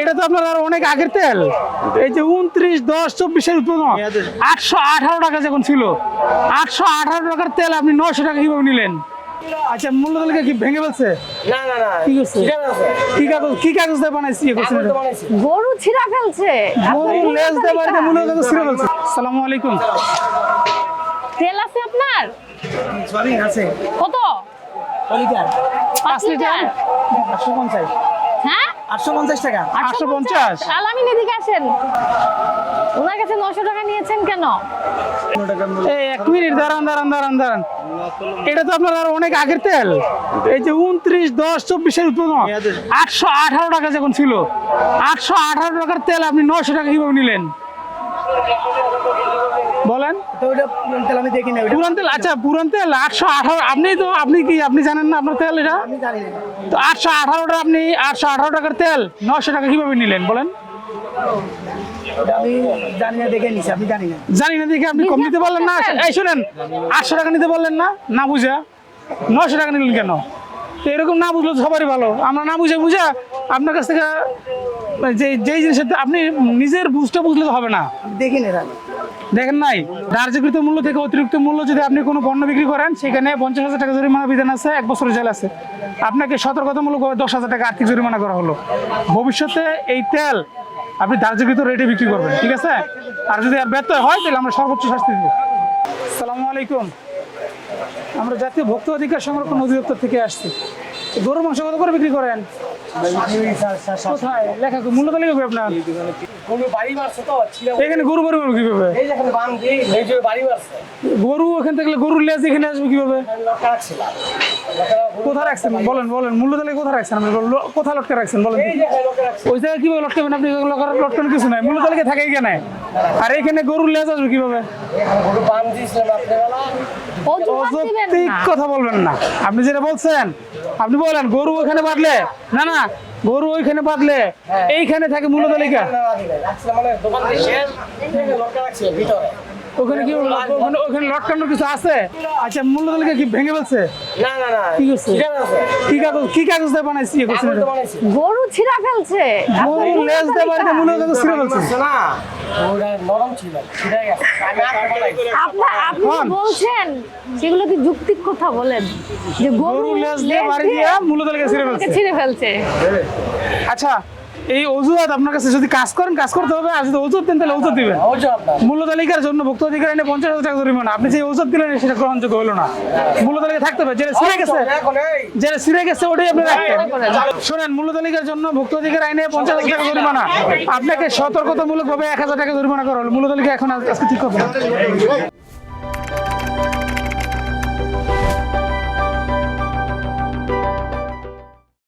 এটা তো আপনার আর অনেক আগের তেল। এই যে উনত্রিশ দশ চব্বিশের উৎপাদন আটশো আঠারো টাকা যখন ছিল আটশো আঠারো টাকার তেল আপনি নশো টাকা কীভাবে নিলেন? আচ্ছা মূল্য তালিকা কি ভেঙে ফেলছে? না না না কি করছে? কি কাগজ কি কাগজ দিয়ে বানাইছি? গরু ছিঁড়া ফেলছে। গরু লেজ দিয়ে বাড়িতে মূল্য কাগজ ছিঁড়ে ফেলছে। সালামু আলাইকুম। তেল আছে আপনার? সরি আছে। কত? লিটার। পাঁচ লিটার? আটশো পঞ্চাশ হ্যাঁ আটশো পঞ্চাশ টাকা। আটশো পঞ্চাশ? আলামিন এদিকে আসেন। ওনার কাছে নশো টাকা নিয়েছেন কেন? এই এক মিনিট দাঁড়ান দাঁড়ান দাঁড়ান দাঁড়ান। এটা তো আপনার আর অনেক আগের তেল। এই যে উনত্রিশ দশ চব্বিশের উৎপাদন আটশো আঠারো টাকা যখন ছিল আটশো আঠারো টাকার তেল আপনি নশো টাকা কীভাবে নিলেন? বলেন। তো ওটা পুরনো তেল আমি দেখি না পুরান তেল? আচ্ছা পুরান তেল আটশো আঠারো আপনি তো আপনি কি আপনি জানেন না আপনার তেল এটা? আমি জানি না। তো আটশো আঠারোটা আপনি আটশো আঠারো টাকার তেল নশো টাকা কীভাবে নিলেন বলেন? জানি না দেখে আপনি কম নিতে পারলেন না? এই শুনেন আটশো টাকা নিতে পারলেন না? না বুঝা। নশো টাকা নিলেন কেন? তো এরকম না বুঝলে সবারই ভালো। আমরা না বুঝে বুঝা আপনার কাছ থেকে যে যেই জিনিসের আপনি নিজের বুঝটা বুঝলে তো হবে না। দেখি না দেখেন নাই? ধার্যকৃত মূল্য থেকে অতিরিক্ত মূল্য যদি আপনি কোনো পণ্য বিক্রি করেন সেখানে পঞ্চাশ হাজার টাকা জরিমানা বিধান আছে এক বছরের জেল আছে। আপনাকে সতর্কতামূলক দশ হাজার টাকা আর্থিক জরিমানা করা হলো। ভবিষ্যতে এই তেল আপনি ধার্যকৃত রেটে বিক্রি করবেন ঠিক আছে? আর যদি আর ব্যর্থ হয় তাহলে আমরা সর্বোচ্চ শাস্তি দেবো। সালামু আলাইকুম। আমরা জাতীয় ভোক্তা অধিকার সংরক্ষণ অধিদপ্তর থেকে আসছি। গরুর মাংস কত করে বিক্রি করেন? মূল্য আপনার? এখানে গরু গরু গরুর লেজ এখানে আসবে রাখছেন? বলেন বলেন, মূল্য রাখছেন আপনি? রাখছেন? বলেন। আপনি কিছু নাই। মূল্য থাকে এখানে। আর এখানে গরুর লেজ আসবে কীভাবে? অযৌক্তিক কথা বলবেন না। আপনি যেটা বলছেন আপনি বলেন গরু ওখানে বাঁধলে না না গরু ওইখানে বাঁধলে এইখানে থাকে মূলত তালিকা ওখানে কি ওখানে ওখানে লটকানোর কিছু আছে? আচ্ছা মূল্য তালিকা কি ভেঙে ফেলছে? না না না কি করছে? কি কাগজ কি কাগজ দিয়ে বানাইছি ইয়ে? বানাইছি। গরু ছিঁড়া ফেলছে। গরু লেজ দিয়ে বাড়িতে মূল্য কাগজ ছিঁড়ে ফেলছে। না। আপনি বলছেন? সেগুলো কি যুক্তিক কথা বলেন। যে গরু লেজ দিয়ে লেজ বাড়ি দিয়ে মূল্য তালিকা ছিঁড়ে ফেলছে। ছিঁড়ে ফেলছে। আচ্ছা এই অজুহাত আপনার কাছে যদি কাজ করেন কাজ করতে হবে আর যদি ওষুধ দেন তাহলে ওষুধ দিবেন। মূল্য তালিকার জন্য ভুক্ত অধিকার এনে পঞ্চাশ হাজার টাকা জরিমানা। আপনি যে ওষুধ দিলেন সেটা গ্রহণযোগ্য হলো না। মূল্য তালিকা থাকতে হবে যেটা সিরে গেছে যেটা ছিঁড়ে গেছে ওটাই আপনি রাখবেন শোনেন মূল্য তালিকার জন্য ভুক্ত অধিকার আইনে পঞ্চাশ হাজার টাকা জরিমানা। আপনাকে সতর্কতামূলক ভাবে এক হাজার টাকা জরিমানা করা হলো। মূল্য তালিকা এখন আজকে ঠিক হবে